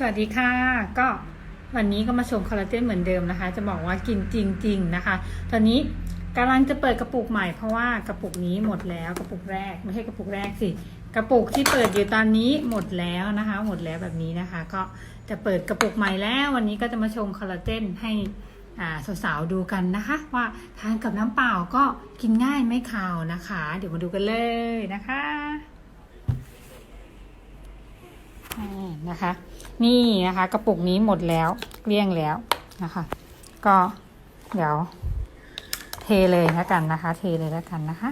สวัสดีค่ะ ก็วันนี้ก็มาชมคอลลาเจนเหมือนเดิมนะคะ จะบอกว่ากินจริง ๆ นะคะ ตอนนี้กำลังจะเปิดกระปุกใหม่เพราะว่ากระปุกนี้หมดแล้วกระปุกแรกไม่ใช่กระปุกแรกสิกระปุกที่เปิดอยู่ตอนนี้หมดแล้วนะคะ หมดแล้วแบบนี้นะคะ ก็จะเปิดกระปุกใหม่แล้ววันนี้ก็จะมาชมคอลลาเจนให้อ่าสาวๆดูกันนะคะ ว่าทานกับน้ำเปล่าก็กินง่ายไม่คาวนะคะ เดี๋ยวมาดูกันเลยนะคะ นะคะ นี่นะคะ กระปุกนี้หมดแล้วเกลี้ยงแล้วนะคะ ก็เดี๋ยวเทเลยแล้วกันนะคะ เทเลยแล้วกันนะคะ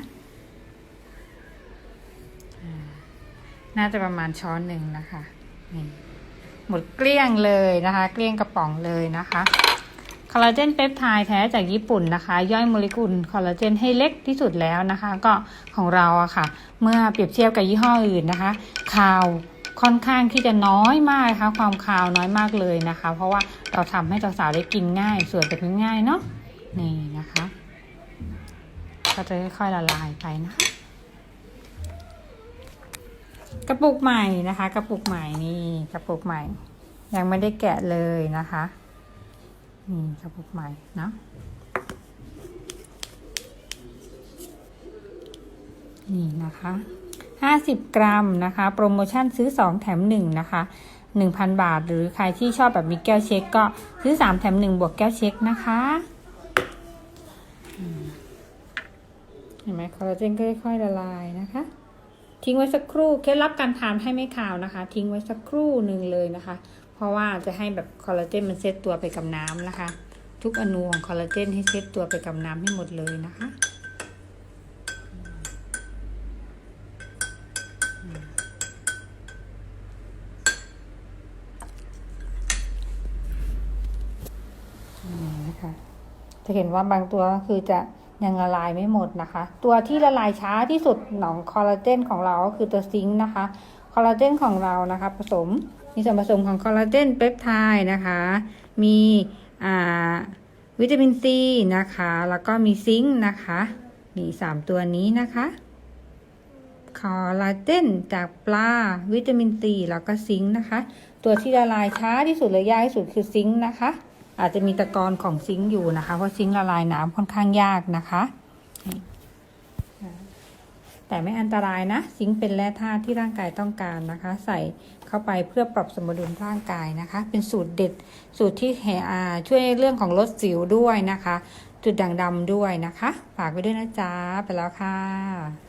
น่าจะประมาณช้อนหนึ่งนะคะนี่หมดเกลี้ยงเลยนะคะ เกลี้ยงกระป๋องเลยนะคะคอลลาเจนเปปไทด์แท้จากญี่ปุ่นนะคะ ย่อยโมเลกุลคอลลาเจนให้เล็กที่สุดแล้วนะคะ ก็ของเราอะค่ะ เมื่อเปรียบเทียบกับยี่ห้ออื่นนะคะคาว ค่อนข้างที่จะน้อยมากนะคะความคาวน้อยมากเลยนะคะ เพราะว่าเราทำให้สาวๆได้กินง่ายส่วนจะเป็นง่ายเนาะนี่นะคะ ก็จะค่อยๆละลายไปนะคะกระปุกใหม่นะคะ กระปุกใหม่นี่กระปุกใหม่ ยังไม่ได้แกะเลยนะคะนี่กระปุกใหม่เนาะนี่นะคะ 50 กรัมนะคะ โปรโมชั่นซื้อ 2 แถม 1 นะคะ 1,000 บาท หรือใครที่ชอบแบบมีแก้วเช็คก็ซื้อ 3 แถม 1 บวกแก้วเช็คนะคะเห็นไหมคอลลาเจนก็ค่อยๆละลายนะคะ ทิ้งไว้สักครู่เคล็ดลับการทานให้ไม่ขาวนะคะ ทิ้งไว้สักครู่หนึ่งเลยนะคะ เพราะว่าจะให้แบบคอลลาเจนมันเซตตัวไปกับน้ำนะคะ ทุกอนูของคอลลาเจนให้เซตตัวไปกับน้ำให้หมดเลยนะคะ นี่นะคะ จะเห็นว่าบางตัวก็คือจะยังละลายไม่หมดนะคะ ตัวที่ละลายช้าที่สุดของคอลลาเจนของเราก็คือตัวซิงค์นะคะ คอลลาเจนของเรานะคะผสมมีส่วนผสมของคอลลาเจนเปปไทด์นะคะ มีอ่าวิตามินซีนะคะ แล้วก็มีซิงค์นะคะ มีสามตัวนี้นะคะ คอลลาเจนจากปลา วิตามินซีแล้วก็ซิงค์นะคะ ตัวที่ละลายช้าที่สุดและยากที่สุดคือซิงค์นะคะ อาจจะมีตะกอนของซิงค์อยู่นะคะ เพราะซิงค์ละลายน้ำค่อนข้างยากนะคะ แต่ไม่อันตรายนะ ซิงค์เป็นแร่ธาตุที่ร่างกายต้องการนะคะ ใส่เข้าไปเพื่อปรับสมดุลร่างกายนะคะ เป็นสูตรเด็ดสูตรที่แห่อาช่วยเรื่องของลดสิวด้วยนะคะ จุดด่างดำด้วยนะคะ ฝากไว้ด้วยนะจ๊ะไปแล้วค่ะ